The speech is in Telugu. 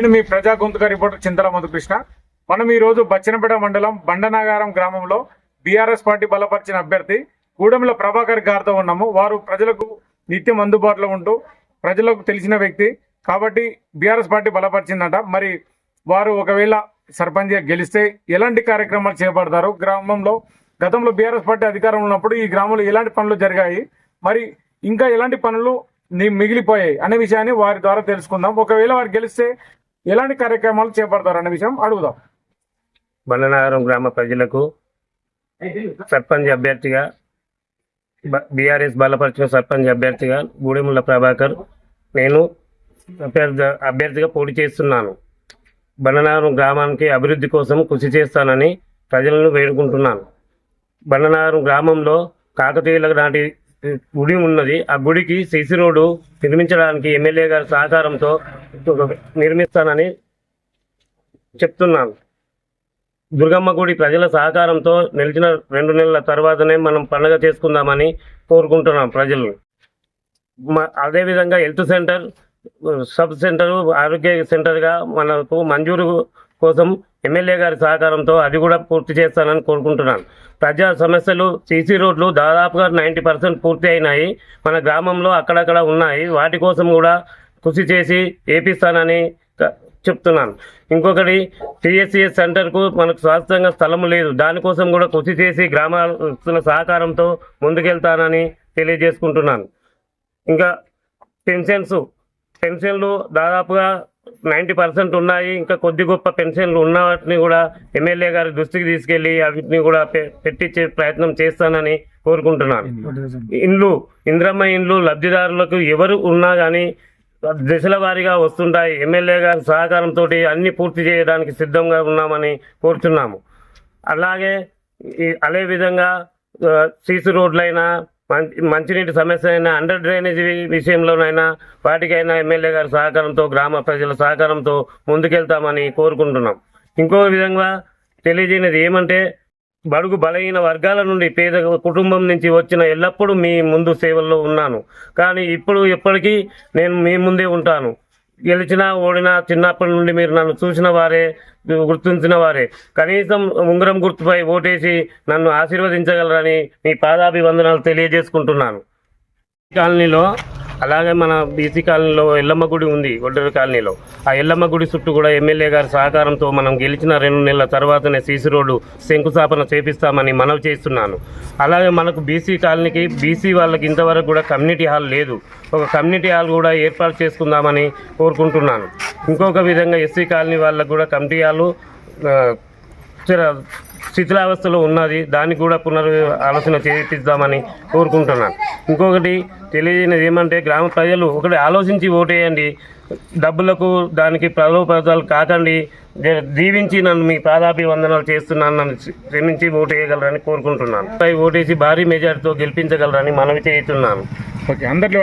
నేను మీ ప్రజా గొంతుక రిపోర్టర్ చింతల మధుకృష్ణ. మనం ఈ రోజు బచ్చనపేట మండలం బండనాగారం గ్రామంలో బీఆర్ఎస్ పార్టీ బలపరిచిన అభ్యర్థి గూడెంల ప్రభాకర్ గారితో ఉన్నాము. వారు ప్రజలకు నిత్యం అందుబాటులో ఉంటూ ప్రజలకు తెలిసిన వ్యక్తి. కాబట్టి బీఆర్ఎస్ పార్టీ బలపరిచిందట. మరి వారు ఒకవేళ సర్పంచ్ గెలిస్తే ఎలాంటి కార్యక్రమాలు చేపడతారు? గ్రామంలో గతంలో బీఆర్ఎస్ పార్టీ అధికారంలో ఉన్నప్పుడు ఈ గ్రామంలో ఎలాంటి పనులు జరిగాయి? మరి ఇంకా ఎలాంటి పనులు మిగిలిపోయాయి? అనే విషయాన్ని వారి ద్వారా తెలుసుకుందాం. ఒకవేళ వారు గెలిస్తే ఎలాంటి కార్యక్రమాలు చేపడతారు విషయం అడుగుదాం. బండనగరం గ్రామ ప్రజలకు సర్పంచ్ అభ్యర్థిగా బీఆర్ఎస్ బలపరిచిన సర్పంచ్ అభ్యర్థిగా గూడెముల ప్రభాకర్ నేను అభ్యర్థిగా పోటీ చేస్తున్నాను. బండనగరం గ్రామానికి అభివృద్ధి కోసం కృషి చేస్తానని ప్రజలను వేడుకుంటున్నాను. బండనగరం గ్రామంలో కాకతీయుల నాటి గుడి ఉన్నది. ఆ గుడికి సిసి రోడ్డు నిర్మించడానికి ఎమ్మెల్యే గారి సహకారంతో నిర్మిస్తానని చెప్తున్నాను. దుర్గమ్మ గుడి ప్రజల సహకారంతో నిలిచిన రెండు నెలల తర్వాతనే మనం పండుగ చేసుకుందామని కోరుకుంటున్నాం ప్రజలు మ- అదేవిధంగా హెల్త్ సెంటర్ సబ్ సెంటర్ ఆరోగ్య సెంటర్గా మనకు మంజూరు కోసం ఎమ్మెల్యే గారి సహకారంతో అది కూడా పూర్తి చేస్తానని కోరుకుంటున్నాను. ప్రజా సమస్యలు సీసీ రోడ్లు దాదాపుగా నైంటీ పర్సెంట్ పూర్తి అయినాయి. మన గ్రామంలో అక్కడక్కడ ఉన్నాయి. వాటి కోసం కూడా కృషి చేసి ఏపిస్తానని చెప్తున్నాను. ఇంకొకటి టీఎస్సీఎస్ సెంటర్కు మనకు శాశ్వతంగా స్థలం లేదు. దానికోసం కూడా కృషి చేసి గ్రామాల సహకారంతో ముందుకెళ్తానని తెలియజేసుకుంటున్నాను. ఇంకా పెన్షన్స్ పెన్షన్లు దాదాపుగా నైంటీ పర్సెంట్ ఉన్నాయి. ఇంకా కొద్ది గొప్ప పెన్షన్లు ఉన్న వాటిని కూడా ఎమ్మెల్యే గారి దృష్టికి తీసుకెళ్ళి వాటిని కూడా పెట్టించే ప్రయత్నం చేస్తానని కోరుకుంటున్నాను. ఇండ్లు ఇంద్రమ్మ ఇండ్లు లబ్ధిదారులకు ఎవరు ఉన్నా కానీ దశల వారీగా వస్తుంటాయి. ఎమ్మెల్యే గారి సహకారంతో అన్ని పూర్తి చేయడానికి సిద్ధంగా ఉన్నామని కోరుతున్నాము అలాగే అదే విధంగా సీసీ రోడ్లైనా మంచి మంచినీటి సమస్య అయినా అండర్ డ్రైనేజీ విషయంలోనైనా వాటికైనా ఎమ్మెల్యే గారి సహకారంతో గ్రామ ప్రజల సహకారంతో ముందుకెళ్తామని కోరుకుంటున్నాం. ఇంకో విధంగా తెలియజేయనిది ఏమంటే బడుగు బలహీన వర్గాల నుండి పేద కుటుంబం నుంచి వచ్చిన ఎల్లప్పుడూ మీ ముందు సేవల్లో ఉన్నాను. కానీ ఇప్పుడు ఎప్పటికీ నేను మీ ముందే ఉంటాను. గెలిచినా ఓడినా చిన్నప్పటి నుండి మీరు నన్ను చూసిన వారే గుర్తించిన వారే. కనీసం ఉంగరం గుర్తుపై ఓటేసి నన్ను ఆశీర్వదించగలరని మీ పాదాభివందనాలు తెలియజేసుకుంటున్నాను. కాలనీలో అలాగే మన బీసీ కాలనీలో ఎల్లమ్మ గుడి ఉంది ఒడ్డూరు కాలనీలో. ఆ ఎల్లమ్మ గుడి చుట్టూ కూడా ఎమ్మెల్యే గారి సహకారంతో మనం గెలిచిన రెండు నెలల తర్వాతనే సీసీ రోడ్డు శంకుస్థాపన చేపిస్తామని మనవి చేస్తున్నాను. అలాగే మనకు బీసీ కాలనీకి బీసీ వాళ్ళకి ఇంతవరకు కూడా కమ్యూనిటీ హాల్ లేదు. ఒక కమ్యూనిటీ హాల్ కూడా ఏర్పాటు చేసుకుందామని కోరుకుంటున్నాను. ఇంకొక విధంగా ఎస్సీ కాలనీ వాళ్ళకు కూడా కమిటీ హాలు శిథిలావస్థలో ఉన్నది. దానికి కూడా పునర్ ఆలోచన చేపిద్దామని కోరుకుంటున్నాను. ఇంకొకటి తెలియజేయనిది ఏమంటే గ్రామ ప్రజలు ఒకటి ఆలోచించి ఓటేయండి. డబ్బులకు దానికి ప్రలోభాలు కాకండి. దీవించి నన్ను మీ పాదాభివందనాలు చేస్తున్నాను. నన్ను క్షమించి ఓటేయగలరని కోరుకుంటున్నాను. పై ఓటేసి భారీ మెజార్టీతో గెలిపించగలరని మనవి చేస్తున్నాను. ఓకే అందరిలో